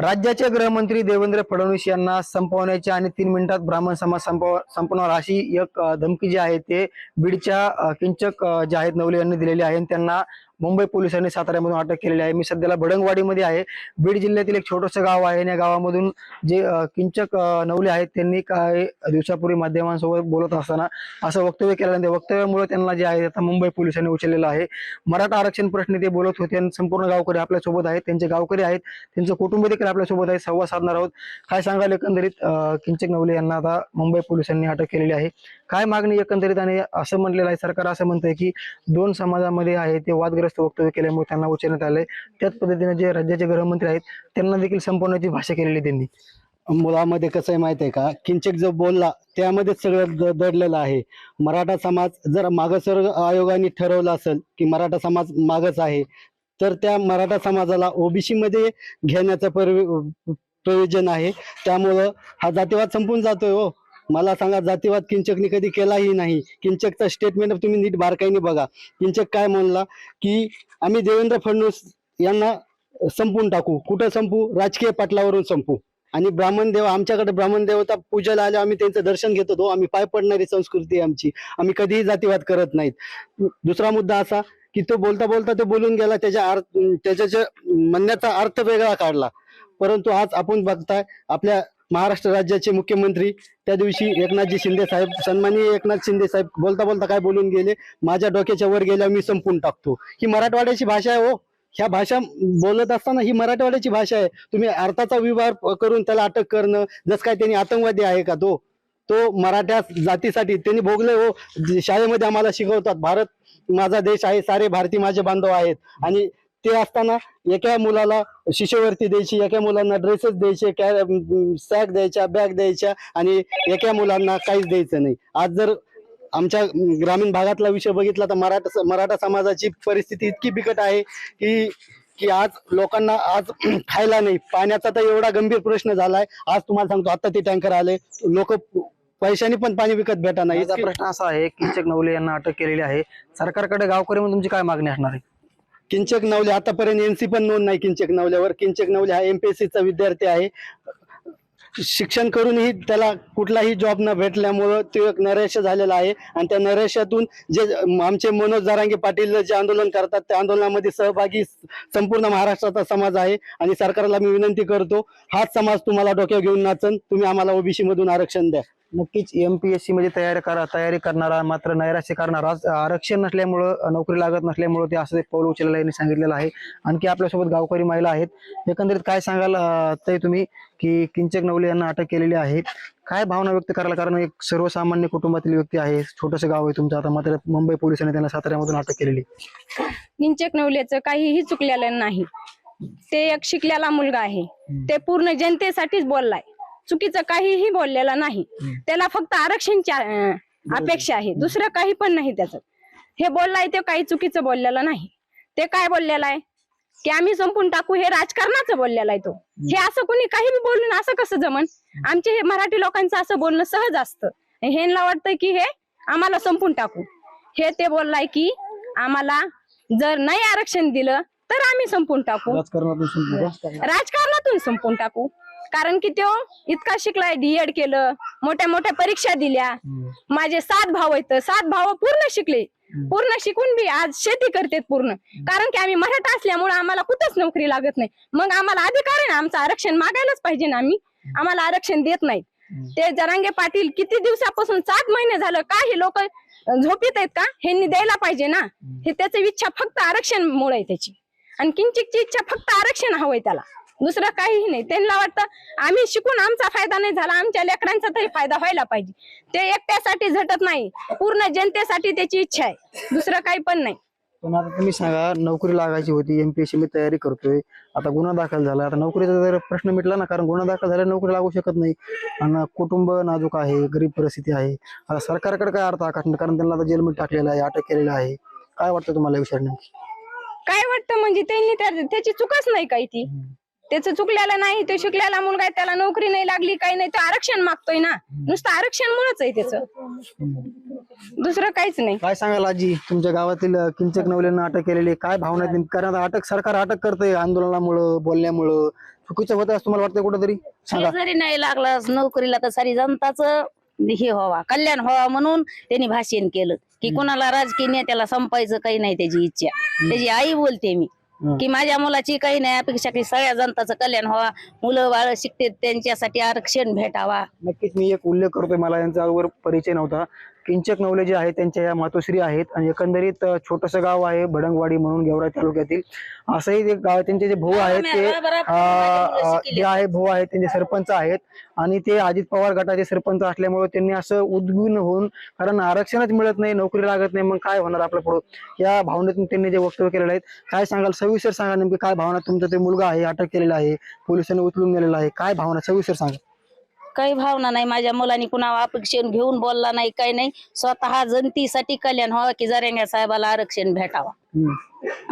राज्याचे गृहमंत्री देवेंद्र फडणवीस यांना संपवण्याची आणि तीन मिनिटात ब्राह्मण समाज संपव संपवणार अशी एक धमकी जी आहे ते बीडच्या किंचक जे आहेत नवले यांनी दिलेली आहे. त्यांना मुंबई पोलिसांनी साताऱ्यामधून अटक केलेली आहे. मी सध्याला भडंगवाडीमध्ये आहे. बीड जिल्ह्यातील एक छोटंसं गाव आहे. आणि या गावामधून जे किंचक नवले आहेत त्यांनी काय दिवसापूर्वी माध्यमांसोबत बोलत असताना असं वक्तव्य केलं वक्तव्यामुळे त्यांना जे आहे आता मुंबई पोलिसांनी उचललेलं आहे. मराठा आरक्षण प्रश्नी ते बोलत होते आणि संपूर्ण गावकरी आपल्यासोबत आहेत. त्यांचे गावकरी आहेत. त्यांचं कुटुंब देखील आपल्यासोबत आहे. संवाद साधणार आहोत. काय सांगाल एकंदरीत किंचक नवले यांना आता मुंबई पोलिसांनी अटक केलेली आहे? काय मागणी एकंदरीत आणि असं म्हटलेलं आहे सरकार असं म्हणतंय की दोन समाजामध्ये आहे ते वादग्रस्त वक्तव्य केल्यामुळे त्यांना उचलण्यात आलंय. त्याच पद्धतीने जे राज्याचे गृहमंत्री आहेत त्यांना देखील संपवण्याची भाषा केलेली त्यांनी. मुलामध्ये कसं आहे माहिती आहे का? किंचक जो बोलला त्यामध्येच सगळं दडलेलं आहे. मराठा समाज जर मागासवर्ग आयोगाने ठरवलं असेल की मराठा समाज मागच आहे तर त्या मराठा समाजाला ओबीसी मध्ये घेण्याचं प्रयोजन आहे. त्यामुळं हा जातीवाद संपून जातोय हो. मला सांगा जातीवाद किंचकने कधी केलाही नाही. किंचकचा स्टेटमेंट तुम्ही नीट बारकाईने बघा. किंचक काय म्हणला की आम्ही देवेंद्र फडणवीस यांना संपून टाकू. कुठं संपू? राजकीय पटलावरून संपू. आणि ब्राह्मण देव आमच्याकडे ब्राह्मण देवता पूजेला आल्या आम्ही त्यांचं दर्शन घेत होतो. आम्ही पाय पडणारी संस्कृती आहे आमची. आम्ही कधीही जातीवाद करत नाहीत. दुसरा मुद्दा असा की तो बोलता बोलता तो बोलून गेला त्याच्या अर्थ त्याच्या म्हणण्याचा अर्थ वेगळा काढला. परंतु आज आपण बघताय आपल्या महाराष्ट्र राज्याचे मुख्यमंत्री त्या दिवशी एकनाथजी शिंदे साहेब सन्माननीय एकनाथ शिंदे साहेब बोलता बोलता काय बोलून गेले? माझ्या डोक्याच्या वर गेल्या मी संपून टाकतो. ही मराठवाड्याची भाषा आहे हो. ह्या भाषा बोलत असताना ही मराठवाड्याची भाषा आहे. तुम्ही अर्थाचा विवाह करून त्याला अटक करणं जस काय त्यांनी आतंकवादी आहे का तो? तो मराठ्या जातीसाठी त्यांनी भोगले हो. जे शाळेमध्ये आम्हाला शिकवतात भारत माझा देश आहे सारे भारतीय माझे बांधव आहेत. आणि ते असताना एका मुलाला शिष्यवृत्ती द्यायची एका मुलांना ड्रेसेस द्यायचे सॅक द्यायच्या बॅग द्यायच्या आणि एका मुलांना काहीच द्यायचं नाही. आज जर आमच्या ग्रामीण भागातला विषय बघितला तर मराठा मराठा समाजाची परिस्थिती इतकी बिकट आहे की की आज लोकांना आज खायला नाही. पाण्याचा तर एवढा गंभीर प्रश्न झालाय. आज तुम्हाला सांगतो आता ते टँकर आले. लोक पैशाने पण पाणी विकत भेटा नाही प्रश्न असा आहे किंचक नवले यांना अटक केलेली आहे. सरकारकडे गावकरी म्हणून तुमची काय मागणी असणार आहे? किंचक नवले आतापर्यंत एन सी पण नोंद नाही किंचक नवल्यावर. किंचक नवले हा एमपीएससी सीचा विद्यार्थी आहे. शिक्षण करूनही त्याला कुठलाही जॉब न भेटल्यामुळं तो एक नैराश्य झालेला आहे. आणि त्या नैराश्यातून जे आमचे मनोज जारांगे पाटील जे आंदोलन करतात त्या आंदोलनामध्ये सहभागी संपूर्ण महाराष्ट्राचा समाज आहे. आणि सरकारला मी विनंती करतो हाच समाज तुम्हाला डोक्यावर घेऊन नाचन. तुम्ही आम्हाला ओबीसी मधून आरक्षण द्या. नक्कीच एमपीएससी मध्ये तयारी करा तयारी करणारा मात्र नैराश्य करणारा. आरक्षण नसल्यामुळं नोकरी लागत नसल्यामुळं ते असं पाऊल उचललं यांनी सांगितलेलं आहे. आणखी आपल्यासोबत गावकरी महिला आहेत. एकंदरीत काय सांगाल ते तुम्ही की किंचक नवले यांना अटक केलेली आहे. काय भावना व्यक्त करायला कारण एक सर्वसामान्य कुटुंबातील व्यक्ती आहे. छोटस गाव आहे तुमचं. आता मात्र मुंबई पोलिसांनी त्यांना साताऱ्यामधून अटक केलेली. किंचक नवलेचं काहीही चुकलेलं नाही. ते एक शिकलेला मुलगा आहे. ते पूर्ण जनतेसाठीच बोललाय. चुकीचं काहीही बोललेलं नाही. त्याला फक्त आरक्षणची अं, अपेक्षा आहे. दुसरं काही पण नाही त्याचं. हे बोललाय ते काही चुकीचं बोललेलं नाही. ते काय बोललेलं आहे की आम्ही संपून टाकू हे राजकारणाचं बोललेलं आहे तो. हे असं कोणी काही बी बोलून असं कसं जमन? आमचे हे मराठी लोकांचं असं बोलणं सहज असतं. ह्यांना वाटतं की हे आम्हाला संपून टाकू. हे ते बोललाय की आम्हाला जर नाही आरक्षण दिलं तर आम्ही संपून टाकू? राजकारणातून संपून टाकू. कारण की तो इतका शिकलाय डीएड केलं मोठ्या मोठ्या परीक्षा दिल्या. माझे सात भाऊ आहेत सात भाऊ पूर्ण शिकले. पूर्ण शिकून बी आज शेती करतात पूर्ण. कारण की आम्ही मराठा असल्यामुळे आम्हाला कुठंच नोकरी लागत नाही. मग आम्हाला अधिकार आहे ना आमचं आरक्षण मागायलाच पाहिजे ना आम्ही. आम्हाला आरक्षण देत नाहीत. ते जरांगे पाटील किती दिवसापासून सात महिने झालं का हे लोक झोपीत आहेत का? ह्यांनी द्यायला पाहिजे ना. हे त्याची इच्छा फक्त आरक्षण मुळे त्याची. आणि किंचितची इच्छा फक्त आरक्षण हवंय त्याला. दुसरं काहीही नाही. त्यांना वाटतं आम्ही शिकून आमचा फायदा नाही झाला आमच्या लेकरांचा तरी फायदा व्हायला पाहिजे. ते एकट्यासाठी झटत नाही. पूर्ण जनतेसाठी त्याची इच्छा आहे. दुसरं काही पण नाही. पण आता तुम्ही सांगा नोकरी लागायची होती एमपीएससी मी तयारी करतोय. आता गुन्हा दाखल झाला. आता नोकरीचा जर प्रश्न मिटला ना कारण गुन्हा दाखल झाला नोकरी लागू शकत नाही. आणि कुटुंब नाजूक आहे गरीब परिस्थिती आहे. आता सरकारकडे काय अर्थ आकाश कारण त्यांना आता जेलमध्ये टाकलेलं आहे अटक केलेलं आहे. काय वाटतं तुम्हाला विषयावर नेमकी? काय वाटतं म्हणजे त्यांनी त्या- त्याची चुकच नाही काही ती त्याचं चुकलेलं नाही तो शिकलेला मुलगा आहे त्याला नोकरी नाही लागली काही नाही तो आरक्षण मागतोय ना. नुसतं आरक्षण मुळेच आहे त्याचं. दुसरं काहीच नाही. काय सांगाल आजी? तुमच्या गावातील अ, किंचक नवल्यांना अटक केलेली आहे. काय भावना आहेत? नेमकी? कारण आता अटक सरकार अटक करतंय आंदोलनामुळं बोलण्यामुळं. चुकीचं होतं असं तुम्हाला वाटतं कुठंतरी? सांगा. जरी नाही लागला नोकरीला तर सारी जनताच हे व्हावा कल्याण व्हावा म्हणून त्यांनी भाषण केलं. की कोणाला राजकीय नेत्याला संपायचं काही नाही त्याची इच्छा. त्याची आई बोलते मी. की माझ्या मुलाची काही नाही अपेक्षा की सगळ्या जनताचं कल्याण व्हावा. मुलं बाळ शिकते त्यांच्यासाठी आरक्षण भेटावा. नक्कीच मी एक उल्लेख करतोय मला यांचा अगोदर परिचय नव्हता. किंचक नवले जे आहेत त्यांच्या या मातोश्री आहेत आणि एकंदरीत छोटस गाव आहे भडंगवाडी म्हणून गेवराई तालुक्यातील. असंही ते गाव त्यांचे जे भाऊ आहेत ते जे आहे भाऊ आहेत त्यांचे सरपंच आहेत आणि ते अजित पवार गटाचे सरपंच असल्यामुळे त्यांनी असं उद्विग्न होऊन कारण आरक्षणच मिळत नाही नोकरी लागत नाही मग काय होणार आपलं पुढं? या भावनेतून त्यांनी जे वक्तव्य केलेलं आहे काय सांगाल? सविस्तर सांगा नेमकी काय भावना तुमचा? ते मुलगा आहे अटक केलेला आहे पोलिसांनी उचलून नेलेला आहे काय भावना? सविस्तर सांगा. काही भावना नाही. माझ्या मुलांनी कुणावर अपेक्षण घेऊन बोलला नाही काही नाही. स्वतः जनतेसाठी कल्याण व्हावं की जरेंग्या साहेबाला आरक्षण भेटावा.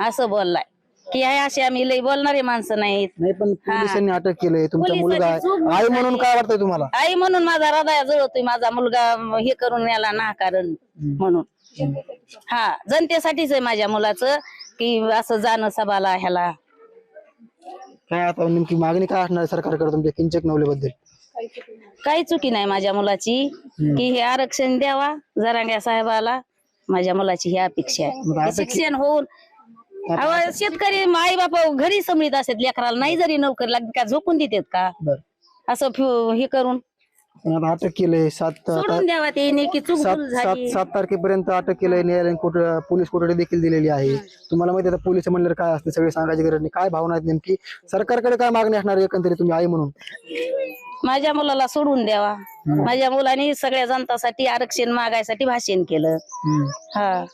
असं बोललाय. की हे असे आम्ही लई बोलणारे माणसं नाहीत. नाही पण पोलिसांनी अटक केलंय. तुमचा पोलिसांनी मुलगा आहे. चूक आई म्हणून काय वाटतंय तुम्हाला? आई म्हणून माझा हृदया जळतोय. माझा मुलगा हे करून याला नाकारण म्हणून. हा जनतेसाठीच आहे माझ्या मुलाचं की असं जाणं सभाला ह्याला. काय आता नेमकी मागणी काय असणार आहे सरकारकडे तुमच्या किंचक नवलेबद्दल? काही चुकी नाही माझ्या मुलाची. की हे आरक्षण द्यावा जरांग्या साहेबाला. माझ्या मुलाची ही अपेक्षा आहे. शिक्षण होऊन शेतकरी आई बापा घरी समृद्ध असतात लेकराला नाही जरी नोकरी लागली का झोपून देतात का? असं हे करून. अटक केलंय सात सात तारखेपर्यंत अटक केलंय न्यायालयीन कोठ पोलीस कोठडी देखील दिलेली आहे. तुम्हाला माहिती आहे आता पोलीस म्हणल्यावर काय असते? सगळे सांगायची गरज नाही. काय भावना आहेत नेमकी? सरकारकडे काय मागणी असणार एकंदरीत तुम्ही आई म्हणून? माझ्या मुलाला सोडून द्यावा. माझ्या मुलाने सगळ्या जनतासाठी आरक्षण मागायसाठी भाषण केलं. हा.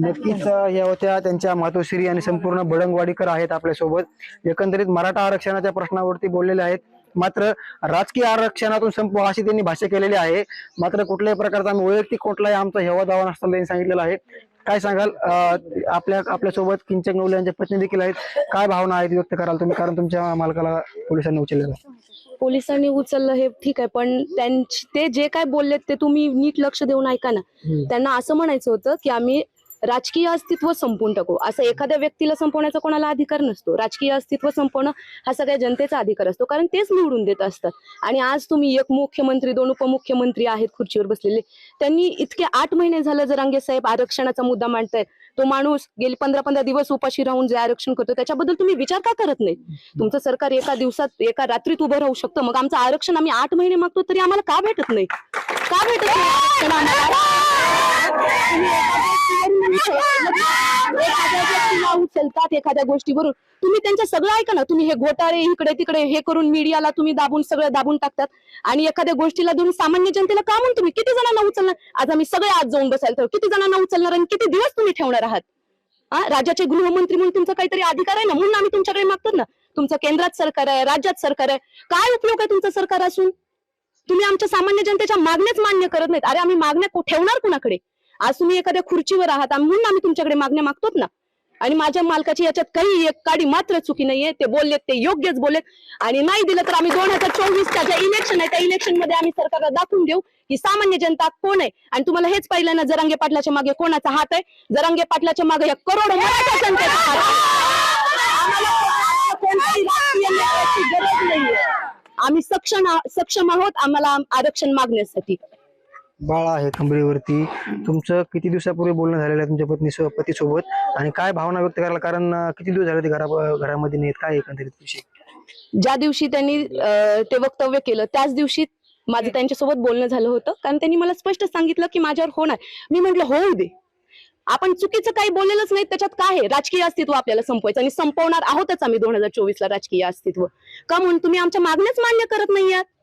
नक्कीच या होत्या त्यांच्या मातोश्री आणि संपूर्ण बडंगवाडीकर आहेत आपल्यासोबत. एकंदरीत मराठा आरक्षणाच्या प्रश्नावरती बोललेले आहेत. मात्र राजकीय आरक्षणातून संपवा अशी त्यांनी भाष्य केलेली आहे. मात्र कुठल्याही प्रकारचा आम्ही वैयक्तिक कुठलाही आमचा हेवा दावा नसताना त्यांनी सांगितलेलं आहे. काय सांगाल? अं, आपल्या आपल्यासोबत किंचक नवले यांचे पत्नी देखील आहेत. काय भावना आहेत व्यक्त कराल तुम्ही? कारण तुमच्या मालकाला पोलिसांनी उचललेलं. पोलिसांनी उचललं हे ठीक आहे पण त्यांची ते जे काय बोललेत ते तुम्ही नीट लक्ष देऊन ऐका ना. त्यांना असं म्हणायचं होतं की आम्ही राजकीय अस्तित्व संपवून टाकू. असं एखाद्या व्यक्तीला संपवण्याचा कोणाला अधिकार नसतो. राजकीय अस्तित्व संपवणं हा सगळ्या जनतेचा अधिकार असतो कारण तेच निवडून देत असतात. आणि आज तुम्ही एक मुख्यमंत्री दोन उपमुख्यमंत्री आहेत खुर्चीवर बसलेले. त्यांनी इतके आठ महिने झालं जरांगे साहेब आरक्षणाचा मुद्दा मांडतायत तो माणूस गेले पंधरा पंधरा दिवस उपाशी राहून जे आरक्षण करतो त्याच्याबद्दल तुम्ही विचार का करत नाही? तुमचं सरकार एका दिवसात एका रात्रीत उभं राहू शकतं. मग आमचं आरक्षण आम्ही आठ महिने मागतो तरी आम्हाला का भेटत नाही? का भेटत नाही? एखाद्या व्यक्तीला उचलतात एखाद्या गोष्टीवरून तुम्ही त्यांचं सगळं ऐका ना तुम्ही हे घोटाळे इकडे तिकडे हे करून मीडियाला तुम्ही दाबून सगळं दाबून टाकतात आणि एखाद्या गोष्टीला धरून सामान्य जनतेला का म्हणून तुम्ही किती जणांना उचलणार आज आम्ही सगळे आज जाऊन बसायला तर किती जणांना उचलणार आणि किती दिवस तुम्ही ठेवणार आहात हा राज्याचे गृहमंत्री म्हणून तुमचा काहीतरी अधिकार आहे ना म्हणून आम्ही तुमच्याकडे मागतो ना तुमचं केंद्रात सरकार आहे राज्यात सरकार आहे काय उपयोग आहे तुमचं सरकार असून तुम्ही आमच्या सामान्य जनतेच्या मागण्याच मान्य करत नाहीत. अरे आम्ही मागण्या ठेवणार कुणाकडे? आज तुम्ही एखाद्या खुर्चीवर आहात म्हणून आम्ही तुमच्याकडे मागण्या मागतोत ना. आणि माझ्या मालकाची याच्यात काही एक काडी मात्र चुकी नाहीये. ते बोललेत ते योग्यच बोलेत आणि नाही दिलं तर आम्ही दोन हजार चोवीसच्या ज्या इलेक्शन आहे त्या इलेक्शनमध्ये आम्ही सरकारला दाखवून देऊ की सामान्य जनता कोण आहे. आणि तुम्हाला हेच पाहिलं ना जरांगे पाटलाच्या मागे कोणाचा हात आहे? जरांगे पाटलाच्या मागे या करोड मराठा जनतेचा हात आहे. गरज नाहीये. आम्ही सक्षम सक्षम आहोत आम्हाला आरक्षण मागण्यासाठी. बाळा आहे कमरेवरती तुमचं किती दिवसापूर्वी बोलणं झालेलं आहे तुमच्या पत्नी सो- पतीसोबत? आणि काय भावना व्यक्त करायला? कारण किती दिवस झाले ते घरा घरामध्ये नाहीत? काय एकंदरीत विषय? ज्या दिवशी त्यांनी ते वक्तव्य केलं त्याच दिवशी माझं त्यांच्यासोबत बोलणं झालं होतं. कारण त्यांनी मला स्पष्ट सांगितलं की माझ्यावर होणार मी म्हंटल होऊ दे. आपण चुकीचं काही बोललेलंच नाही. त्याच्यात काय आहे? राजकीय अस्तित्व आपल्याला संपवायचं आणि संपवणार आहोतच आम्ही दोन हजार चोवीस ला राजकीय अस्तित्व. का म्हणून? तुम्ही आमच्या मागण्याच मान्य करत नाही आहात हा?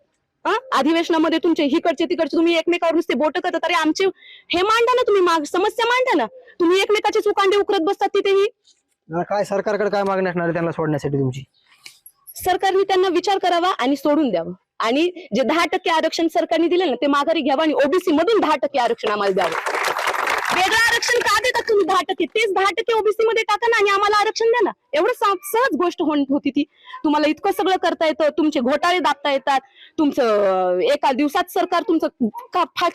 अधिवेशनामध्ये तुमचे हिकडचे तिकडचे तुम्ही एकमेकावर नुसते बोट करतात अरे आमचे हे मांडा ना तुम्ही माग समस्या मांडा ना. तुम्ही एकमेकाचे चुकांडे उकरत बसतात तिथेही. काय सरकारकडे काय मागणी असणार आहे त्यांना सोडण्यासाठी तुमची? सरकारने त्यांना विचार करावा आणि सोडून द्यावं. आणि जे दहा टक्के आरक्षण सरकारने दिले ना ते माघारी घ्यावं आणि ओबीसी मधून दहा टक्के आरक्षण आम्हाला द्यावं. वेगळं आरक्षण का देतात तुम्ही? दहा टक्के तेच दहा टक्के ओबीसी मध्ये टाका ना आणि आम्हाला आरक्षण द्या ना. एवढं सहज गोष्ट होत होती ती. तुम्हाला इतकं सगळं करता येतं. तुमचे घोटाळे दाबता येतात. तुमचं एका दिवसात सरकार तुमचं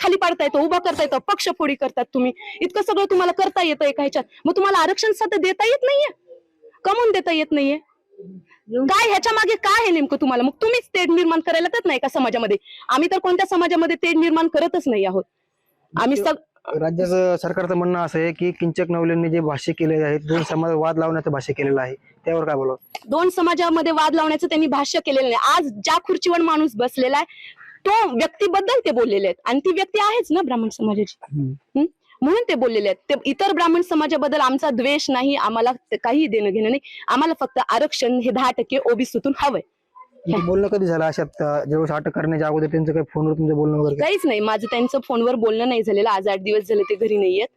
खाली पाडता येतं उभं करता येतं पक्षफोडी करतात तुम्ही. इतकं सगळं तुम्हाला करता येतं एका ह्याच्यात. मग तुम्हाला आरक्षण सध्या देता येत नाहीये? कमवून देता येत नाहीये? काय ह्याच्या मागे काय आहे नेमकं तुम्हाला? मग तुम्हीच तेढ निर्माण करायला नाही का समाजामध्ये. आम्ही तर कोणत्या समाजामध्ये तेढ निर्माण करतच नाही आहोत. आम्ही सग राज्याचं सरकारचं म्हणणं असं आहे की किंचक नवलेंनी जे भाष्य केलेले आहेत दोन समाज वाद लावण्याचं भाष्य केलेलं आहे. त्यावर काय बोला दोन समाजामध्ये वाद लावण्याचं त्यांनी भाष्य केलेलं नाही. आज ज्या खुर्चीवर माणूस बसलेला आहे तो व्यक्तीबद्दल ते बोललेले आहेत. आणि ती व्यक्ती आहेच ना ब्राह्मण समाजाची? म्हणून ते बोललेले आहेत. ते इतर ब्राह्मण समाजाबद्दल आमचा द्वेष नाही आम्हाला काही देणं घेणं नाही. आम्हाला फक्त आरक्षण हे दहा टक्के ओबीसीतून हवंय. तुमचं बोलणं कधी झालं? अशात अं, ज्यावेळेस अटक करण्याच्या अगोदर त्यांचं काही फोनवर तुमचं बोलणं वगैरे काहीच नाही. माझं त्यांचं फोनवर बोलणं नाही झालेलं. आज आठ दिवस झाले ते घरी नाहीयेत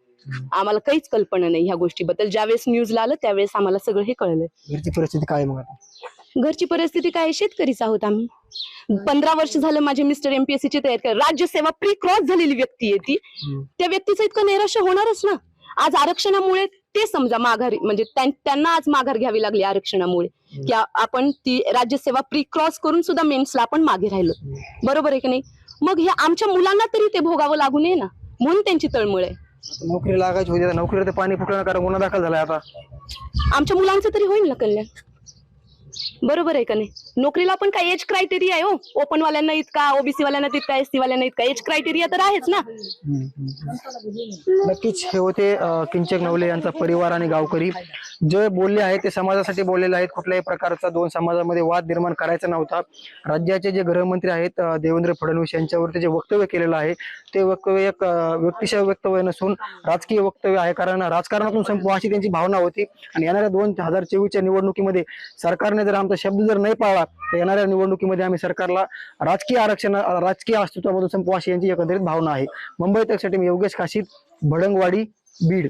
आम्हाला काहीच कल्पना नाही ह्या गोष्टीबद्दल. ज्यावेळेस न्यूजला आलं त्यावेळेस आम्हाला सगळं हे कळलं. घरची परिस्थिती काय मग आता? घरची परिस्थिती काय? शेतकरीच आहोत आम्ही. पंधरा वर्ष झालं माझे मिस्टर एमपीएससी ची तयारी कर राज्यसेवा प्री क्रॉस झालेली व्यक्ती आहे ती. हम्म. त्या व्यक्तीचं इतकं नैराश्य होणारच ना. आज आरक्षणामुळे ते समजा माघार म्हणजे त्यां- त्यांना आज माघार घ्यावी लागली आरक्षणामुळे. की आपण ती राज्यसेवा प्री क्रॉस करून सुद्धा मेन्सला आपण मागे राहिलो. बरोबर आहे की नाही? मग हे आमच्या मुलांना तरी ते भोगावं लागू नये ना? म्हणून त्यांची तळमळ आहे. नोकरी लागायची होती नोकरीवर ते पाणी फुटलं कारण गुन्हा दाखल झालाय आता. आमच्या मुलांचं तरी होईल ना कल्याण? बरोबर आहे का नाही? नोकरीला पण काय एज क्रायटेरिया आहे हो. ओपन वाल्यांना इतका ओबीसी वाल्यांना तितका एससी वाल्यांना इतका. एज क्रायटेरिया तर आहेच ना. नक्कीच. हे होते किंचक नवले यांचा परिवार आणि गावकरी. जे बोलले आहेत ते समाजासाठी बोललेले आहेत. कुठल्याही प्रकारचा दोन समाजामध्ये वाद निर्माण करायचा नव्हता. राज्याचे जे गृहमंत्री आहेत देवेंद्र फडणवीस यांच्यावरती जे वक्तव्य केलेलं आहे ते वक्तव्य एक अं, व्यक्तिशः वक्तव्य नसून राजकीय वक्तव्य आहे. कारण राजकारणातून संपवा अशी त्यांची भावना होती. आणि येणाऱ्या दोन हजार चोवीसच्या निवडणुकीमध्ये सरकारने जर आमचा शब्द जर नाही पाळला तर येणाऱ्या निवडणुकीमध्ये आम्ही सरकारला राजकीय आरक्षण राजकीय अस्तित्वामधून संपवाशी यांची एकंदरीत भावना आहे. मुंबई तकसाठी मी योगेश काशीद भडंगवाडी बीड.